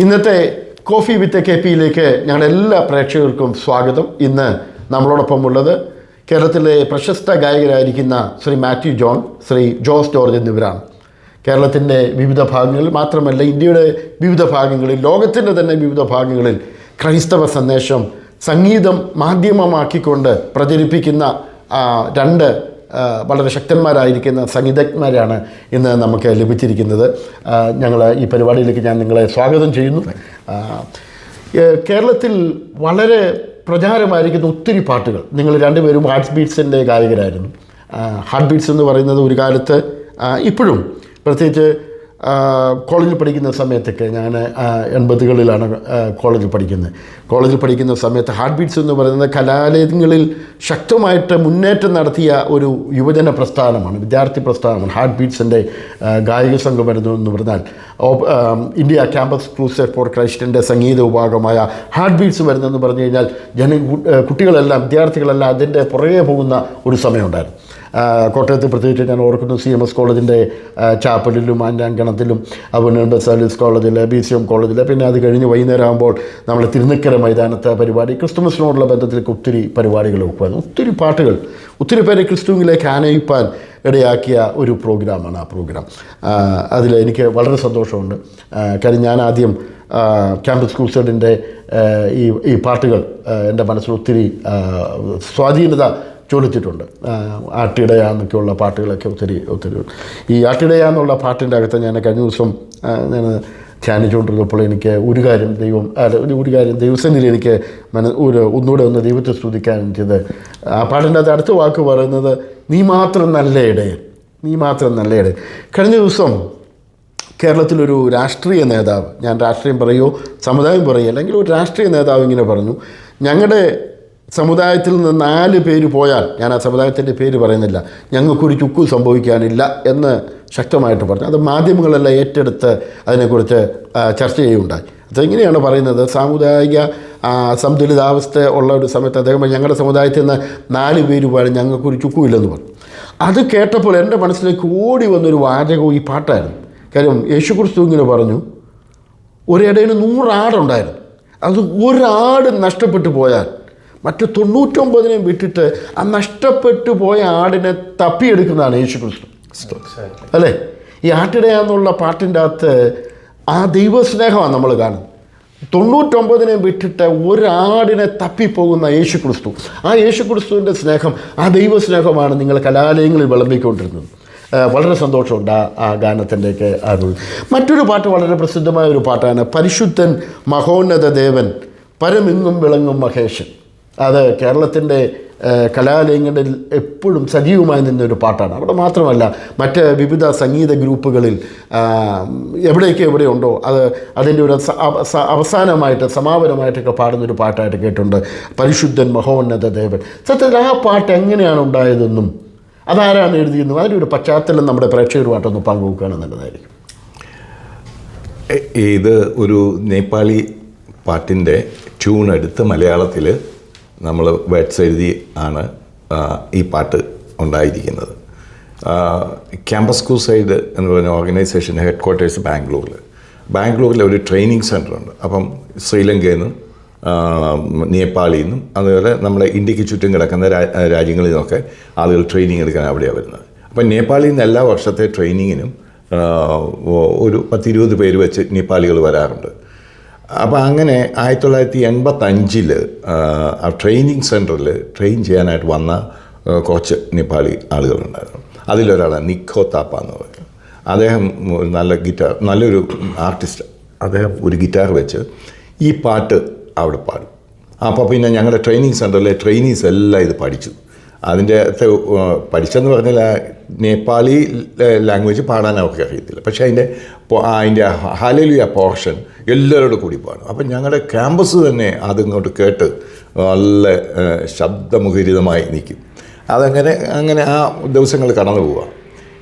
ഇന്നത്തെ coffee with K പിയിലേക്ക് ഞങ്ങളുടെ എല്ലാ പ്രേക്ഷകർക്കും സ്വാഗതം. ഇന്ന് നമ്മളോടൊപ്പം ഉള്ളത് കേരളത്തിലെ പ്രശസ്ത ഗായകരായിരിക്കുന്ന ശ്രീ മാത്യു ജോൺ ശ്രീ ജോസ് ജോർജ് എന്നിവരാണ്. കേരളത്തിന്റെ വിവിധ ഭാഗങ്ങളിൽ മാത്രമല്ല ഇന്ത്യയുടെ വിവിധ ഭാഗങ്ങളിൽ ലോകത്തിന്റെ തന്നെ വിവിധ ഭാഗങ്ങളിൽ ക്രൈസ്തവ സന്ദേശം സംഗീതം മാധ്യമമാക്കിക്കൊണ്ട് പ്രചരിപ്പിക്കുന്ന രണ്ട് വളരെ ശക്തന്മാരായിരിക്കുന്ന സംഗീതജ്ഞരാണ് ഇന്ന് നമുക്ക് ലഭിച്ചിരിക്കുന്നത്. ഞങ്ങൾ ഈ പരിപാടിയിലേക്ക് ഞാൻ നിങ്ങളെ സ്വാഗതം ചെയ്യുന്നു. കേരളത്തിൽ വളരെ പ്രചാരമായിരിക്കുന്ന ഒത്തിരി പാട്ടുകൾ. നിങ്ങൾ രണ്ടുപേരും ഹാർട്ട് ബീറ്റ്സിന്റെ ഗായകരായിരുന്നു. ഹാർട്ട് ബീറ്റ്സ് എന്ന് പറയുന്നത് ഒരു കാലത്ത് ഇപ്പോഴും പ്രത്യേകിച്ച് കോളേജിൽ പഠിക്കുന്ന സമയത്തൊക്കെ ഞാൻ എൺപതുകളിലാണ് കോളേജിൽ പഠിക്കുന്നത്. കോളേജിൽ പഠിക്കുന്ന സമയത്ത് ഹാർട്ട് ബീറ്റ്സ് എന്ന് പറയുന്നത് കലാലയങ്ങളിൽ ശക്തമായിട്ട് മുന്നേറ്റം നടത്തിയ ഒരു യുവജന പ്രസ്ഥാനമാണ് വിദ്യാർത്ഥി പ്രസ്ഥാനമാണ്. ഹാർട്ട് ബീറ്റ്സിന്റെ ഗായക സംഘം വരുന്നു എന്ന് പറഞ്ഞാൽ ഇന്ത്യ ക്യാമ്പസ് ക്രൂസർ ഫോർ ക്രൈസ്റ്റിന്റെ സംഗീത വിഭാഗമായ ഹാർട്ട് ബീറ്റ്സ് വരുന്നതെന്ന് പറഞ്ഞു കഴിഞ്ഞാൽ ജന കുട്ടികളെല്ലാം വിദ്യാർത്ഥികളെല്ലാം അതിന്റെ പുറകെ പോകുന്ന ഒരു സമയമുണ്ടായിരുന്നു. കോട്ടയത്ത് പ്രത്യേകിച്ച് ഞാൻ ഓർക്കുന്നു സി എം എസ് കോളേജിന്റെ ചാപ്പലിലും അതിന്റെ അങ്കണത്തിലും അതുപോലെ ബസാലിസ് കോളേജിൽ ബി സി എം കോളേജിൽ. പിന്നെ അത് കഴിഞ്ഞ് വൈകുന്നേരം ആകുമ്പോൾ നമ്മൾ തിരുനക്കര മൈതാനത്തെ പരിപാടി ക്രിസ്തുമസിനോടുള്ള ബന്ധത്തിലേക്ക് ഒത്തിരി പരിപാടികൾ വെക്കുമായിരുന്നു ഒത്തിരി പാട്ടുകൾ. ഒത്തിരി പേരെ ക്രിസ്തുവിലേക്ക് ആനയിപ്പാൻ ഇടയാക്കിയ ഒരു പ്രോഗ്രാമാണ് ആ പ്രോഗ്രാം. അതിൽ എനിക്ക് വളരെ സന്തോഷമുണ്ട്. കാര്യം ഞാൻ ആദ്യം ക്യാമ്പസ് ക്യാമ്പസ് സൈഡിന്റെ ഈ ഈ പാട്ടുകൾ എന്റെ മനസ്സിൽ ഒത്തിരി സ്വാധീനത ചോദിച്ചിട്ടുണ്ട് ആട്ടിടയാന്നൊക്കെയുള്ള പാട്ടുകളൊക്കെ ഒത്തിരി ഒത്തിരി ഈ ആട്ടിടയ എന്നുള്ള പാട്ടിന്റെ അകത്ത് ഞാൻ കഴിഞ്ഞ ദിവസം ഞാൻ ധ്യാനിച്ചുകൊണ്ടിരുന്നപ്പോൾ എനിക്ക് ഒരു കാര്യം ദൈവം അല്ല ഒരു ഒരു കാര്യം ദൈവസന്നിധി എനിക്ക് മന ഒരു ഒന്നുകൂടെ ഒന്ന് ദൈവത്തെ സ്തുതിക്കാൻ ചെയ്ത് ആ പാട്ടിന്റെ അകത്ത് അടുത്ത വാക്ക് പറയുന്നത് നീ മാത്രം നല്ല ഇടയൻ നീ മാത്രം നല്ല ഇടയൻ. കഴിഞ്ഞ ദിവസം കേരളത്തിലൊരു രാഷ്ട്രീയ നേതാവ് ഞാൻ രാഷ്ട്രീയം പറയുമോ സമുദായം പറയുമോ അല്ലെങ്കിൽ ഒരു രാഷ്ട്രീയ നേതാവ് ഇങ്ങനെ പറഞ്ഞു ഞങ്ങളുടെ സമുദായത്തിൽ നിന്ന് നാല് പേര് പോയാൽ ഞാൻ ആ സമുദായത്തിന്റെ പേര് പറയുന്നില്ല. ഞങ്ങൾക്കൊരു ചുക്കും സംഭവിക്കാനില്ല എന്ന് ശക്തമായിട്ട് പറഞ്ഞു. അത് മാധ്യമങ്ങളെല്ലാം ഏറ്റെടുത്ത് അതിനെക്കുറിച്ച് ചർച്ച ചെയ്യുകയുണ്ടായി. അതെങ്ങനെയാണ് പറയുന്നത്? സാമുദായിക സന്തുലിതാവസ്ഥ ഉള്ള ഒരു സമയത്ത് അദ്ദേഹം ഞങ്ങളുടെ സമുദായത്തിൽ നിന്ന് നാല് പേര് പോയാൽ ഞങ്ങൾക്കൊരു ചുക്കുമില്ലെന്ന് പറഞ്ഞു. അത് കേട്ടപ്പോൾ എന്റെ മനസ്സിലേക്ക് ഓടി വന്നൊരു വാചകവും ഈ പാട്ടായിരുന്നു. കാര്യം യേശു ക്രിസ്തു ഇങ്ങനെ പറഞ്ഞു ഒരിടയിൽ നൂറാടുണ്ടായിരുന്നു അത് ഒരാട് നഷ്ടപ്പെട്ടു പോയാൽ മറ്റു തൊണ്ണൂറ്റൊമ്പതിനെയും വിട്ടിട്ട് ആ നഷ്ടപ്പെട്ടു പോയ ആടിനെ തപ്പിയെടുക്കുന്നതാണ് യേശു ക്രിസ്തു അല്ലേ? ഈ ആട്ടിടയാന്നുള്ള പാട്ടിന്റെ അകത്ത് ആ ദൈവസ്നേഹമാണ് നമ്മൾ കാണുന്നത്. തൊണ്ണൂറ്റൊമ്പതിനെ വിട്ടിട്ട് ഒരാടിനെ തപ്പിപ്പോകുന്ന യേശു ക്രിസ്തു ആ യേശു ക്രിസ്തുവിന്റെ സ്നേഹം ആ ദൈവസ്നേഹമാണ് നിങ്ങൾ കലാലയങ്ങളിൽ വിളമ്പിക്കൊണ്ടിരുന്നത്. വളരെ സന്തോഷമുണ്ട് ആ ആ ഗാനത്തിന്റെയൊക്കെ ആ മറ്റൊരു പാട്ട് വളരെ പ്രസിദ്ധമായ ഒരു പാട്ടാണ്. പരിശുദ്ധൻ മഹോന്നത ദേവൻ പരമെങ്ങും വിളങ്ങും മഹേഷൻ അത് കേരളത്തിന്റെ കലാലയങ്ങളിൽ എപ്പോഴും സജീവമായി നിന്നൊരു പാട്ടാണ്. അവിടെ മാത്രമല്ല മറ്റ് വിവിധ സംഗീത ഗ്രൂപ്പുകളിൽ എവിടെയൊക്കെ എവിടെയുണ്ടോ അത് അതിന്റെ ഒരു അവസാനമായിട്ട് സമാപനമായിട്ടൊക്കെ പാടുന്നൊരു പാട്ടായിട്ട് കേട്ടിട്ടുണ്ട്. പരിശുദ്ധൻ മഹോന്നത ദേവൻ. സത്യത്തിൽ ആ പാട്ട് എങ്ങനെയാണ് ഉണ്ടായതെന്നും അതാരാണ് എഴുതിയെന്നും അതിന്റെ ഒരു പശ്ചാത്തലം നമ്മുടെ പ്രേക്ഷകരുമായിട്ടൊന്ന് പങ്കുവെക്കുകയാണ് നല്ലതായിരിക്കും. ഇത് ഒരു നേപ്പാളി പാട്ടിന്റെ ട്യൂൺ എടുത്ത് മലയാളത്തിൽ നമ്മൾ വേർഡ്സ് എഴുതി ആണ് ഈ പാട്ട് ഉണ്ടായിരിക്കുന്നത്. ക്യാമ്പസ് കൂസൈഡ് എന്ന് പറഞ്ഞ ഓർഗനൈസേഷന്റെ ഹെഡ് ക്വാർട്ടേഴ്സ് ബാംഗ്ലൂരിൽ ബാംഗ്ലൂരിൽ ഒരു ട്രെയിനിങ് സെന്റർ ഉണ്ട് അപ്പം ശ്രീലങ്കയിൽ നിന്നും നേപ്പാളിൽ നിന്നും അതുപോലെ നമ്മളെ ഇന്ത്യയ്ക്ക് ചുറ്റും കിടക്കുന്ന രാജ്യങ്ങളിൽ നിന്നൊക്കെ ആളുകൾ ട്രെയിനിങ് എടുക്കാൻ അവിടെയാണ് വരുന്നത്. അപ്പം നേപ്പാളിൽ നിന്ന് എല്ലാ വർഷത്തെ ട്രെയിനിങ്ങിനും ഒരു പത്തിരുപത് പേര് വെച്ച് നേപ്പാളികൾ വരാറുണ്ട്. അപ്പോൾ അങ്ങനെ ആയിരത്തി തൊള്ളായിരത്തി എൺപത്തഞ്ചിൽ ട്രെയിനിങ് സെന്ററിൽ ട്രെയിൻ ചെയ്യാനായിട്ട് വന്ന കുറച്ച് നേപ്പാളി ആളുകളുണ്ടായിരുന്നു. അതിലൊരാളാണ് നിക്കോ താപ്പ എന്ന് പറയുന്നത്. അദ്ദേഹം നല്ല ഗിറ്റാർ നല്ലൊരു ആർട്ടിസ്റ്റ്. അദ്ദേഹം ഒരു ഗിറ്റാർ വെച്ച് ഈ പാട്ട് അവിടെ പാടും. അപ്പോൾ പിന്നെ ഞങ്ങളുടെ ട്രെയിനിങ് സെന്ററിലെ ട്രെയിനീസ് എല്ലാം ഇത് പഠിച്ചു. അതിന്റെ പഠിച്ചെന്ന് പറഞ്ഞാൽ നേപ്പാളി ലാംഗ്വേജ് പാടാൻ അവർക്ക് അറിയത്തില്ല. പക്ഷേ അതിന്റെ അതിന്റെ ഹലലിയ പോർഷൻ എല്ലാവരോടും കൂടി പാടും. അപ്പം ഞങ്ങളുടെ ക്യാമ്പസ് തന്നെ അതിങ്ങോട്ട് കേട്ട് നല്ല ശബ്ദമുഖരിതമായി നിൽക്കും. അതങ്ങനെ അങ്ങനെ ആ ദിവസങ്ങൾ കടന്നു പോവുക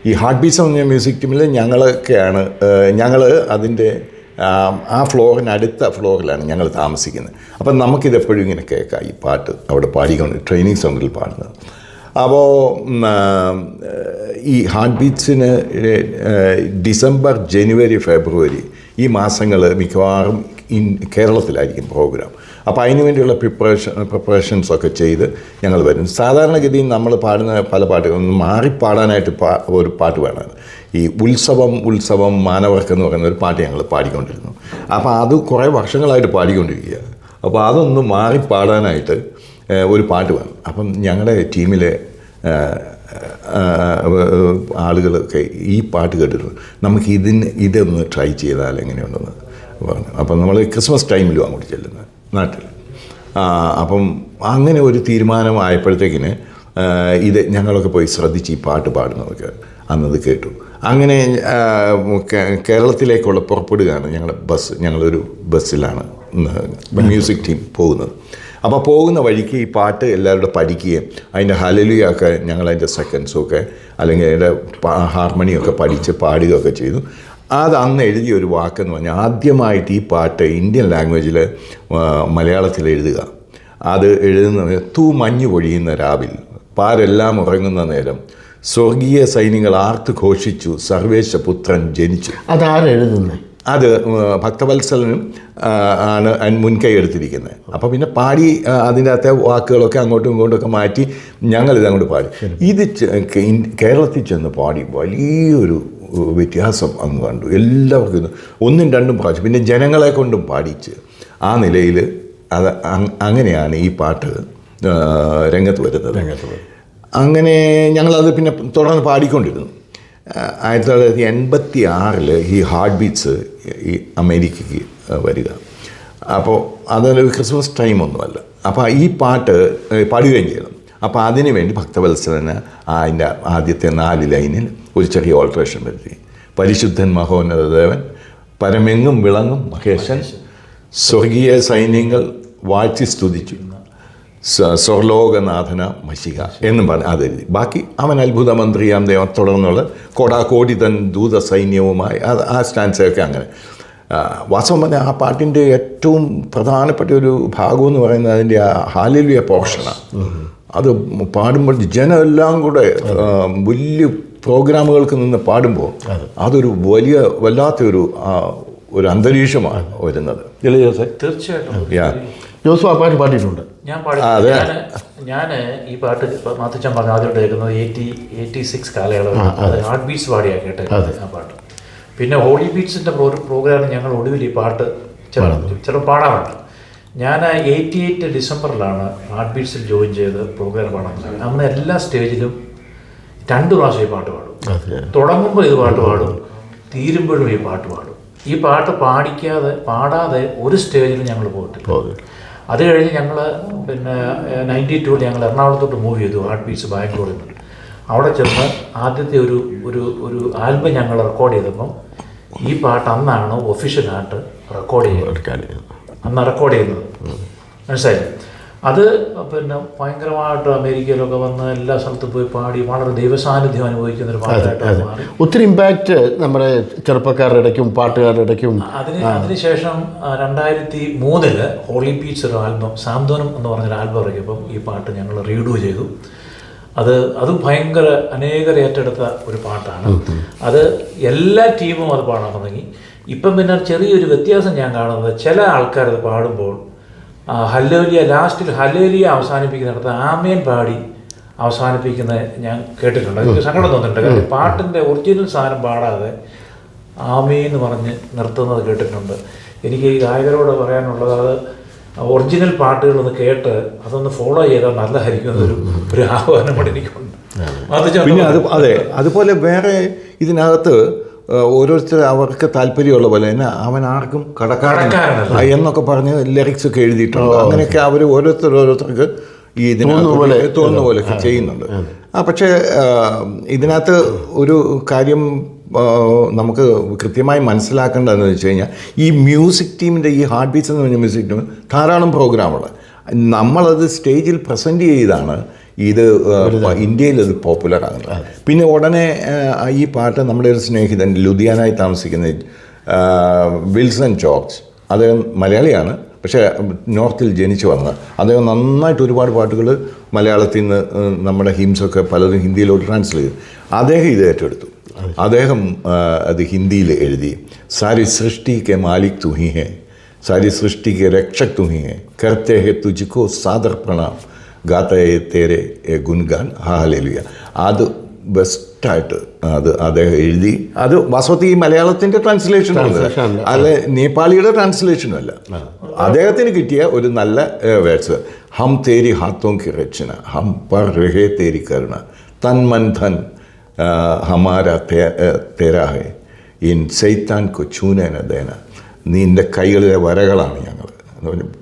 ഈ ഹാർട്ട് ബീറ്റ്സ് എന്ന് മ്യൂസിക് ടീമിൽ ഞങ്ങളൊക്കെയാണ് ഞങ്ങൾ അതിന്റെ ആ, ഫ്ലോറിനടുത്ത ഫ്ലോറിലാണ് ഞങ്ങൾ താമസിക്കുന്നത്. അപ്പം നമുക്കിത് എപ്പോഴും ഇങ്ങനെ കേൾക്കാം ഈ പാട്ട് അവിടെ പാടിക്കൊണ്ട് ട്രെയിനിങ് സെന്ററിൽ പാടുന്നത്. അപ്പോൾ ഈ ഹാർട്ട് ബീറ്റ്സിന് ഡിസംബർ ജനുവരി ഫെബ്രുവരി ഈ മാസങ്ങൾ മിക്കവാറും ഇൻ കേരളത്തിലായിരിക്കും പ്രോഗ്രാം. അപ്പോൾ അതിന് വേണ്ടിയുള്ള പ്രിപ്പറേഷൻ പ്രിപ്പറേഷൻസ് ഒക്കെ ചെയ്ത് ഞങ്ങൾ വരും. സാധാരണഗതിയിൽ നമ്മൾ പാടുന്ന പല പാട്ടുകളും മാറി പാടാനായിട്ട് പാ ഒരു പാട്ട് വേണം. ഈ ഉത്സവം ഉത്സവം മാനവർക്ക് എന്ന് പറയുന്ന ഒരു പാട്ട് ഞങ്ങൾ പാടിക്കൊണ്ടിരുന്നു. അപ്പോൾ അത് കുറേ വർഷങ്ങളായിട്ട് പാടിക്കൊണ്ടിരിക്കുക. അപ്പോൾ അതൊന്ന് മാറി പാടാനായിട്ട് ഒരു പാട്ട് വേണം. അപ്പം ഞങ്ങളുടെ ടീമിലെ ആളുകളൊക്കെ ഈ പാട്ട് കേട്ടിട്ടുണ്ട്. നമുക്ക് ഇതിന് ഇതൊന്ന് ട്രൈ ചെയ്താൽ എങ്ങനെയുണ്ടെന്ന് അപ്പം നമ്മൾ ക്രിസ്മസ് ടൈമിലും അങ്ങോട്ട് ചെല്ലുന്നത് നാട്ടിൽ. അപ്പം അങ്ങനെ ഒരു തീരുമാനമായപ്പോഴത്തേക്കിന് ഇത് ഞങ്ങളൊക്കെ പോയി ശ്രദ്ധിച്ച് ഈ പാട്ട് പാടുന്നതൊക്കെ അന്നത് കേട്ടു. അങ്ങനെ കേരളത്തിലേക്കുള്ള പുറപ്പെടുകയാണ് ഞങ്ങളുടെ ബസ് ഞങ്ങളൊരു ബസ്സിലാണ് മ്യൂസിക് ടീം പോകുന്നത്. അപ്പോൾ പോകുന്ന വഴിക്ക് ഈ പാട്ട് എല്ലാവരുടെ പഠിക്കുകയും അതിന്റെ ഹലലിയൊക്കെ ഞങ്ങൾ അതിന്റെ സെക്കൻഡ്സും ഒക്കെ അല്ലെങ്കിൽ അതിന്റെ ഹാർമണിയൊക്കെ പഠിച്ച് പാടുകയൊക്കെ ചെയ്തു. അത് അന്ന് എഴുതിയ ഒരു വാക്കെന്ന് പറഞ്ഞാൽ ആദ്യമായിട്ട് ഈ പാട്ട് ഇന്ത്യൻ ലാംഗ്വേജിൽ മലയാളത്തിൽ എഴുതുക. അത് എഴുതുന്നത് തൂ മഞ്ഞു പൊഴിയുന്ന രാവിൽ പാരെല്ലാം ഉറങ്ങുന്ന നേരം സ്വർഗീയ സൈന്യങ്ങൾ ആർത്ത് ഘോഷിച്ചു സർവേശപുത്രൻ ജനിച്ചു. അതാരെഴുതുന്നത് അത് ഭക്തവത്സലനും ആണ് അതിന് മുൻകൈ എടുത്തിരിക്കുന്നത് അപ്പോൾ പിന്നെ പാടി അതിന്റെ അകത്തെ വാക്കുകളൊക്കെ അങ്ങോട്ടും ഇങ്ങോട്ടും ഒക്കെ മാറ്റി ഞങ്ങളിത് അങ്ങോട്ട് പാടി ഇത് കേരളത്തിൽ ചെന്ന് പാടി വലിയൊരു വ്യത്യാസം അങ്ങ് കണ്ടു. എല്ലാവർക്കും ഒന്നും രണ്ടും പ്രാവശ്യം. പിന്നെ ജനങ്ങളെ കൊണ്ടും പാടിച്ച് ആ നിലയിൽ അത് അങ്ങനെയാണ് ഈ പാട്ട് രംഗത്ത് വരുന്നത്. അങ്ങനെ ഞങ്ങളത് പിന്നെ തുടർന്ന് പാടിക്കൊണ്ടിരുന്നു. ആയിരത്തി തൊള്ളായിരത്തി എൺപത്തി ആറിൽ ഈ ഹാർട്ട് ബീറ്റ്സ് ഈ അമേരിക്കയ്ക്ക് വരിക. അപ്പോൾ അതൊരു ക്രിസ്മസ് ടൈമൊന്നുമല്ല. അപ്പോൾ ഈ പാട്ട് പാടുകയും ചെയ്യണം അപ്പോൾ അതിനുവേണ്ടി ഭക്തവത്സലന് അതിന്റെ ആദ്യത്തെ നാല് ലൈനിൽ ഒരു ചെറിയ ഓൾട്രേഷൻ വരുത്തി. പരിശുദ്ധൻ മഹോന്നതദേവൻ പരമെങ്ങും വിളങ്ങും മഹേശൻ സ്വർഗീയ സൈന്യങ്ങൾ വാഴ്ത്തി സ്തുതിച്ചു. സ്വർലോകനാഥന മഷിക എന്നും പറഞ്ഞ് അതെഴുതി ബാക്കി അവൻ അത്ഭുത മന്ത്രിയാം ദൈവം. തുടർന്നുള്ള കോടാകോടി തൻ ദൂത സൈന്യവുമായി അത് ആ സ്റ്റാൻസൊക്കെ അങ്ങനെ. വാസ്തവം പറഞ്ഞാൽ ആ പാട്ടിന്റെ ഏറ്റവും പ്രധാനപ്പെട്ട ഒരു ഭാഗം എന്ന് പറയുന്നത് അതിന്റെ ആ ഹാലിലിയ പോർഷനാണ് അത് പാടുമ്പോൾ ജനമെല്ലാം കൂടെ വലിയ പ്രോഗ്രാമുകൾക്ക് നിന്ന് പാടുമ്പോൾ അതൊരു വലിയ വല്ലാത്തൊരു ഒരു അന്തരീക്ഷമാണ് വരുന്നത്. തീർച്ചയായിട്ടും. ജോസു ആ പാട്ട് പാടിയിട്ടുണ്ട്. ഞാൻ പാടി. ഞാൻ ഈ പാട്ട് മാത്തച്ചൻ പറഞ്ഞ ആദ്യം കേൾക്കുന്നത് എയ്റ്റി എയ്റ്റി സിക്സ് കാലയളവ് അത്. ഹാർട്ട് ബീറ്റ്സ് പാടിയാണ് കേട്ടത് ആ പാട്ട്. പിന്നെ ഹോളി ബീറ്റ്സിന്റെ പ്രോഗ്രാമിൽ ഞങ്ങൾ ഒടുവിൽ ഈ പാട്ട് ചില പാടാറുണ്ട്. ഞാൻ എയ്റ്റി എയ്റ്റ് ഡിസംബറിലാണ് ആർട്ട് ബീറ്റ്സിൽ ജോയിൻ ചെയ്ത് പ്രോഗ്രാം പാടാൻ അന്ന് എല്ലാ സ്റ്റേജിലും രണ്ട് പ്രാവശ്യം ഈ പാട്ട് പാടും. തുടങ്ങുമ്പോൾ ഇത് പാട്ട് പാടും തീരുമ്പോഴും ഈ പാട്ട് പാടും. ഈ പാട്ട് പാടിക്കാതെ പാടാതെ ഒരു സ്റ്റേജിലും ഞങ്ങൾ പോയിട്ടില്ല അത് കഴിഞ്ഞ് ഞങ്ങൾ പിന്നെ നയന്റി ടൂവിൽ ഞങ്ങൾ എറണാകുളത്തോട്ട് മൂവ് ചെയ്തു ഹാർട്ട് ബീറ്റ്സ് ബാംഗ്ലൂരിൽ നിന്ന്. അവിടെ ചെന്ന് ആദ്യത്തെ ഒരു ഒരു ഒരു ആൽബം ഞങ്ങൾ റെക്കോർഡ് ചെയ്തപ്പം ഈ പാട്ട് അന്നാണ് ഒഫീഷ്യലായിട്ട് റെക്കോർഡ് ചെയ്യുന്നത് അന്ന് റെക്കോർഡ് ചെയ്യുന്നത് മനസ്സിലായി അത് പിന്നെ ഭയങ്കരമായിട്ട് അമേരിക്കയിലൊക്കെ വന്ന് എല്ലാ സ്ഥലത്തും പോയി പാടി വളരെ ദൈവസാന്നിധ്യം അനുഭവിക്കുന്ന ഒരു പാട്ടായിട്ട് മാറി. ഒത്തിരി ഇമ്പാക്റ്റ് നമ്മുടെ ചെറുപ്പക്കാരുടെ ഇടയ്ക്കും പാട്ടുകാരുടെ ഇടയ്ക്കും. അതിന് അതിനുശേഷം രണ്ടായിരത്തി മൂന്നിൽ ഹോളി ബീച്ച് ഒരു ആൽബം സാന്ത്വനം എന്ന് പറഞ്ഞൊരു ആൽബം ഇറക്കിയപ്പം ഈ പാട്ട് ഞങ്ങൾ റീഡു ചെയ്തു. അത് അത് ഭയങ്കര അനേകർ ഏറ്റെടുത്ത ഒരു പാട്ടാണ്. അത് എല്ലാ ടീമും അത് പാടാൻ തുടങ്ങി. ഇപ്പം പിന്നെ ചെറിയൊരു വ്യത്യാസം ഞാൻ കാണുന്നത് ചില ആൾക്കാർ അത് പാടുമ്പോൾ ഹല്ലോലിയ ലാസ്റ്റിൽ ഹല്ലേലിയ അവസാനിപ്പിക്കുന്നിടത്ത് ആമേൻ പാടി അവസാനിപ്പിക്കുന്നത് ഞാൻ കേട്ടിട്ടുണ്ട്. എനിക്ക് സങ്കടം തോന്നിയിട്ടുണ്ട് കാരണം പാട്ടിന്റെ ഒറിജിനൽ സാധനം പാടാതെ ആമേ എന്ന് പറഞ്ഞ് നിർത്തുന്നത് കേട്ടിട്ടുണ്ട്. എനിക്ക് ഈ ഗായകരോട് പറയാനുള്ളത് അത് ഒറിജിനൽ പാട്ടുകളൊന്ന് കേട്ട് അതൊന്ന് ഫോളോ ചെയ്താൽ നല്ലതായിരിക്കും എന്നൊരു ഒരു ആഹ്വാനം കൂടി എനിക്കുണ്ട്. പിന്നെ അത് അതെ. അതുപോലെ വേറെ ഇതിനകത്ത് ഓരോരുത്തർ അവർക്ക് താല്പര്യമുള്ള പോലെ തന്നെ അവൻ ആർക്കും കടക്കാരൻ എന്നൊക്കെ പറഞ്ഞ് ലിറിക്സ് ഒക്കെ എഴുതിയിട്ടുണ്ട്. അങ്ങനെയൊക്കെ അവർ ഓരോരുത്തർ ഓരോരുത്തർക്ക് ഈ ഇതിനെ തോന്നുന്ന പോലെയൊക്കെ ചെയ്യുന്നുണ്ട്. ആ പക്ഷേ ഇതിനകത്ത് ഒരു കാര്യം നമുക്ക് കൃത്യമായി മനസ്സിലാക്കേണ്ടതെന്ന് വെച്ച് കഴിഞ്ഞാൽ ഈ മ്യൂസിക് ടീമിന്റെ ഈ ഹാർട്ട് ബീറ്റ്സ് എന്ന് പറഞ്ഞ മ്യൂസിക് ടീം ധാരാളം പ്രോഗ്രാമുകൾ നമ്മളത് സ്റ്റേജിൽ പ്രസന്റ് ചെയ്താണ്. ഇത് ഇന്ത്യയിൽ അത് പോപ്പുലർ ആകുന്നത്. പിന്നെ ഉടനെ ഈ പാട്ട് നമ്മുടെ ഒരു സ്നേഹിതൻ ലുധിയാനായി താമസിക്കുന്ന വിൽസൺ ജോർജ് അദ്ദേഹം മലയാളിയാണ്. പക്ഷേ നോർത്തിൽ ജനിച്ചു വന്ന അദ്ദേഹം നന്നായിട്ട് ഒരുപാട് പാട്ടുകൾ മലയാളത്തിൽ നിന്ന് നമ്മുടെ ഹിംസൊക്കെ പലതും ഹിന്ദിയിലോട്ട് ട്രാൻസ്ലേറ്റ് ചെയ്തു. അദ്ദേഹം ഇത് ഏറ്റെടുത്തു. അദ്ദേഹം അത് ഹിന്ദിയിൽ എഴുതി. സാരി സൃഷ്ടി കെ മാലിക് തുഹി ഹെ സാരി സൃഷ്ടി കെ രക്ഷക് തുഹി ഹെ കർത്തെ ഹെ തുജിക്കോ സാദർ പ്രണാം ഗാത്ത ഹെ തേരെ എ ഗുൻഗാൻ ഹാലേലുയ അത് ബെസ്റ്റായിട്ട് അത് അദ്ദേഹം എഴുതി. അത് വാസ്തവത്തിൽ ഈ മലയാളത്തിന്റെ ട്രാൻസ്ലേഷൻ അല്ല. നേപ്പാളിയുടെ ട്രാൻസ്ലേഷനും അല്ല. അദ്ദേഹത്തിന് കിട്ടിയ ഒരു നല്ല വേർഡ്സ്. ഹം തേരി ഹാത്തോം കി ഹം പർ രഹേ തേരി കരുണ തൻ മൻ ധൻ ഹമാര തേരാഹെ ഇൻ സൈത്താൻ കൊച്ചൂനേന ദേന. നീ എന്റെ കൈകളിലെ വരകളാണ് പറഞ്ഞ്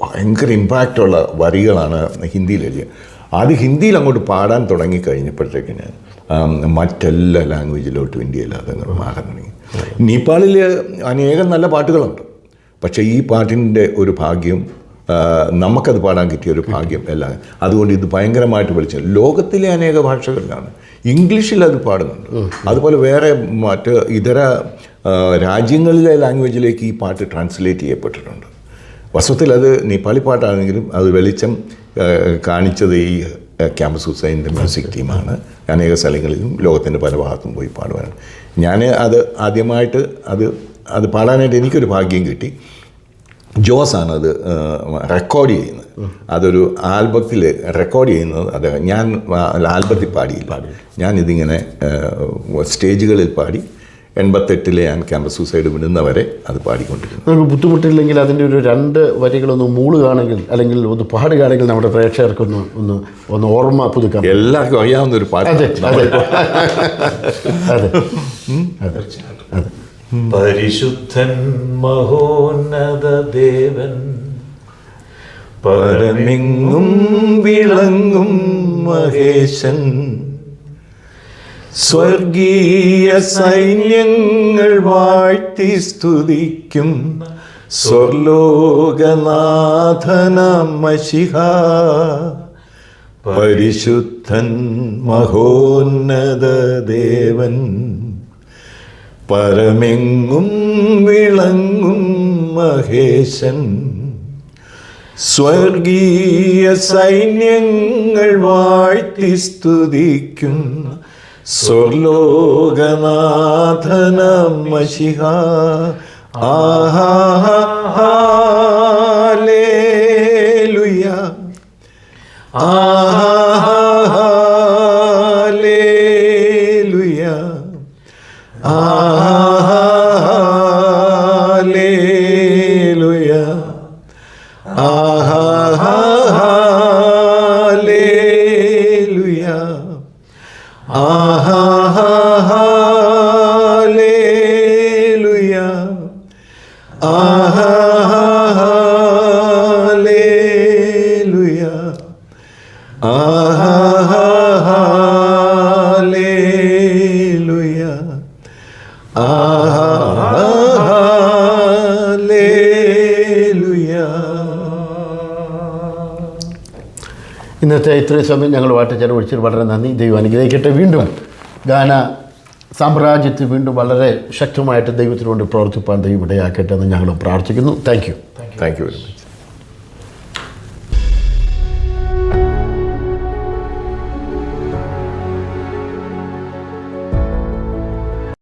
ഭയങ്കര ഇമ്പാക്റ്റുള്ള വരികളാണ് ഹിന്ദിയിൽ എഴുതിയത് അത് ഹിന്ദിയിൽ അങ്ങോട്ട് പാടാൻ തുടങ്ങി കഴിഞ്ഞപ്പോഴത്തേക്ക് ഞാൻ മറ്റെല്ലാ ലാംഗ്വേജിലോട്ടും ഇന്ത്യയിൽ അതങ്ങ് മാറാൻ തുടങ്ങി. നേപ്പാളിൽ അനേകം നല്ല പാട്ടുകളുണ്ട്. പക്ഷേ ഈ പാട്ടിന്റെ ഒരു ഭാഗ്യം നമുക്കത് പാടാൻ കിട്ടിയ ഒരു ഭാഗ്യം എല്ലാം. അതുകൊണ്ട് ഇത് ഭയങ്കരമായിട്ട് വിളിച്ചത് ലോകത്തിലെ അനേക ഭാഷകളിലാണ്. ഇംഗ്ലീഷിൽ അത് പാടുന്നുണ്ട്. അതുപോലെ വേറെ മറ്റ് ഇതര രാജ്യങ്ങളിലെ ലാംഗ്വേജിലേക്ക് ഈ പാട്ട് ട്രാൻസ്ലേറ്റ് ചെയ്യപ്പെട്ടിട്ടുണ്ട്. വസ്തുത്തിൽ അത് നേപ്പാളി പാട്ടാണെങ്കിലും അത് വെളിച്ചം കാണിച്ചത് ഈ ക്യാമ്പസ് ഹുസൈന്റെ മ്യൂസിക് ടീമാണ്. അനേക സ്ഥലങ്ങളിലും ലോകത്തിന്റെ പല ഭാഗത്തും പോയി പാടുവാനാണ് ഞാൻ അത് ആദ്യമായിട്ട് അത് അത് പാടാനായിട്ട് എനിക്കൊരു ഭാഗ്യം കിട്ടി. ജോസാണ് അത് റെക്കോർഡ് ചെയ്യുന്നത്. അതൊരു ആൽബത്തിൽ റെക്കോർഡ് ചെയ്യുന്നത് അദ്ദേഹം ഞാൻ ആൽബത്തിൽ പാടിയില്ല. ഞാനിതിങ്ങനെ ഇതിങ്ങനെ സ്റ്റേജുകളിൽ പാടി എൺപത്തെട്ടിലെ ഞാൻ ക്യാമ്പസ് സൂസൈഡ് വിടുന്നവരെ അത് പാടിക്കൊണ്ടിരുന്നു. നമുക്ക് ബുദ്ധിമുട്ടില്ലെങ്കിൽ അതിന്റെ ഒരു രണ്ട് വരികളൊന്ന് മൂളുകയാണെങ്കിൽ അല്ലെങ്കിൽ ഒന്ന് പാടുകയാണെങ്കിൽ നമ്മുടെ പ്രേക്ഷകർക്കൊന്ന് ഒന്ന് ഒന്ന് ഓർമ്മ പുതുക്കാം. എല്ലാവർക്കും അറിയാവുന്ന ഒരു പാട്ട് അതെ അതെ. അതെ. അതെ. അതെ പരിശുദ്ധൻ മഹോന്നത ദേവൻ പരമിങ്ങും വിളങ്ങും മഹേശൻ സ്വർഗീയ സൈന്യങ്ങൾ വാഴ്ത്തി സ്തുതിക്കും. സ്വർലോകനാഥനമശിഹ പരിശുദ്ധൻ മഹോന്നത ദേവൻ. പരമെങ്ങും വിളങ്ങും മഹേശൻ. സ്വർഗീയ സൈന്യങ്ങൾ വാഴ്ത്തി സ്തുതിക്കുന്ന സ്വർലോകനാഥനം മഷിഹ ആഹാലുയ ആഹാലുയ ആ ഇന്നത്തെ ഇത്രയും സമയം ഞങ്ങളുമായിട്ട് ചെലവഴിച്ചത് വളരെ നന്ദി. ദൈവം അനുഗ്രഹിക്കട്ടെ. വീണ്ടും ഗാന സാമ്രാജ്യത്തിൽ വീണ്ടും വളരെ ശക്തമായിട്ട് ദൈവത്തിനുവേണ്ടി പ്രവർത്തിപ്പാൻ ദൈവം ഇടയാക്കട്ടെ എന്ന് ഞങ്ങൾ പ്രാർത്ഥിക്കുന്നു. Thank you thank you very much